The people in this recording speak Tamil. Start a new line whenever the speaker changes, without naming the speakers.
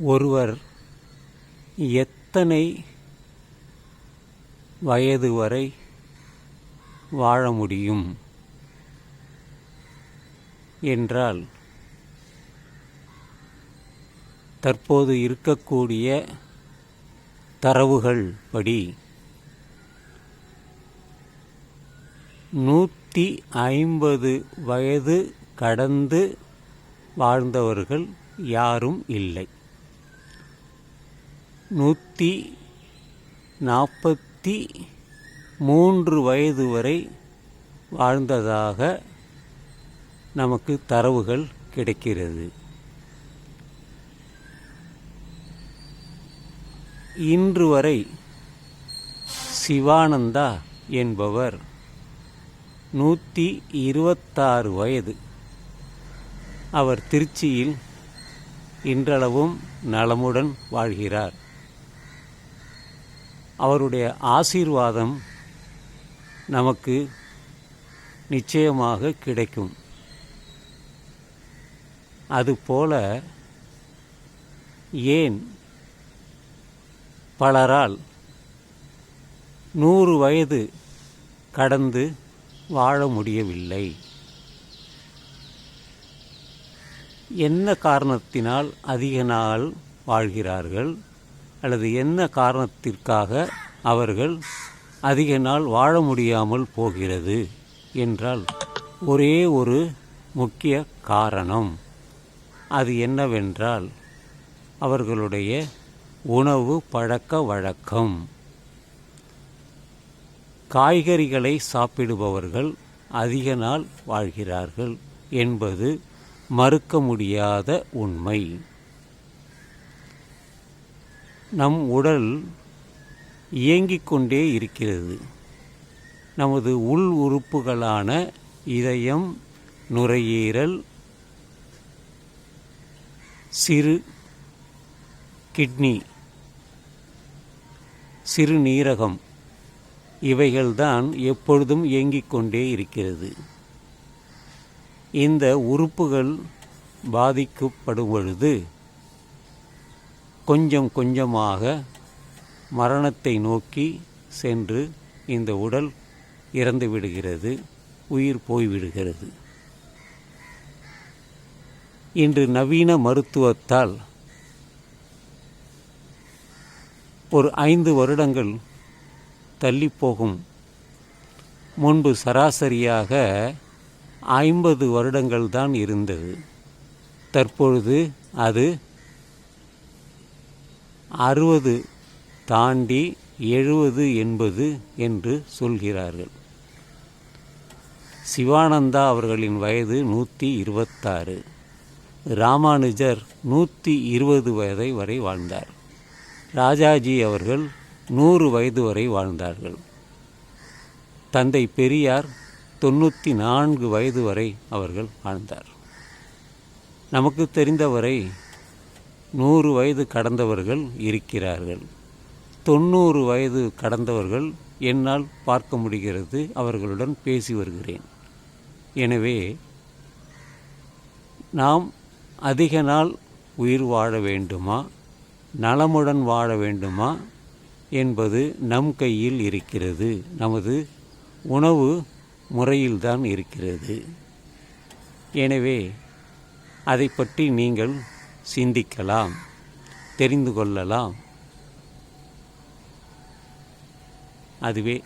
ஒருவர் எத்தனை வயது வரை வாழ முடியும் என்றால் தற்போது இருக்கக்கூடிய தரவுகள் படி நூற்றி ஐம்பது வயது கடந்து வாழ்ந்தவர்கள் யாரும் இல்லை. நூற்றி நாற்பத்தி மூன்று வயது வரை வாழ்ந்ததாக நமக்கு தரவுகள் கிடைக்கிறது. இன்று வரை சிவானந்தா என்பவர் நூற்றி இருபத்தாறு வயது. அவர் திருச்சியில் இன்றளவும் நலமுடன் வாழ்கிறார். அவருடைய ஆசீர்வாதம் நமக்கு நிச்சயமாக கிடைக்கும். அதுபோல ஏன் பலரால் நூறு வயது கடந்து வாழ முடியவில்லை? என்ன காரணத்தினால் அதிக நாள் வாழ்கிறார்கள்? அல்லது என்ன காரணத்திற்காக அவர்கள் அதிக நாள் வாழ முடியாமல் போகிறது என்றால் ஒரே ஒரு முக்கிய காரணம் அது என்னவென்றால் அவர்களுடைய உணவு பழக்க வழக்கம். காய்கறிகளை சாப்பிடுபவர்கள் அதிக நாள் வாழ்கிறார்கள் என்பது மறுக்க முடியாத உண்மை. நம் உடல் இயங்கிக் கொண்டே இருக்கிறது. நமது உள் உறுப்புகளான இதயம் நுரையீரல் சிறு கிட்னி சிறுநீரகம் இவைகள்தான் எப்பொழுதும் இயங்கிக் கொண்டே இருக்கிறது. இந்த உறுப்புகள் பாதிக்கப்படும் பொழுது கொஞ்சம் கொஞ்சமாக மரணத்தை நோக்கி சென்று இந்த உடல் இறந்து விடுகிறது உயிர் போய்விடுகிறது இன்று நவீன மருத்துவத்தால் ஒரு ஐந்து வருடங்கள் தள்ளிப்போகும். முன்பு சராசரியாக ஐம்பது வருடங்கள் தான் இருந்தது. தற்பொழுது அது அறுபது தாண்டி எழுபது எண்பது என்று சொல்கிறார்கள். சிவானந்தா அவர்களின் வயது நூற்றி இருபத்தாறு. ராமானுஜர் நூற்றி இருபது வயதை வரை வாழ்ந்தார். ராஜாஜி அவர்கள் நூறு வயது வரை வாழ்ந்தார்கள். தந்தை பெரியார் தொண்ணூற்றி நான்கு வயது வரை அவர்கள் வாழ்ந்தார். நமக்கு தெரிந்தவரை நூறு வயது கடந்தவர்கள் இருக்கிறார்கள். தொண்ணூறு வயது கடந்தவர்கள் என்னால் பார்க்க முடிகிறது அவர்களுடன் பேசி வருகிறேன். எனவே நாம் அதிக நாள் உயிர் வாழ வேண்டுமா? நலமுடன் வாழ வேண்டுமா? என்பது நம் கையில் இருக்கிறது. நமது உணவு முறையில்தான் இருக்கிறது. எனவே அதை பற்றி நீங்கள் சிந்திக்கலாம் தெரிந்து கொள்ளலாம். அதுவே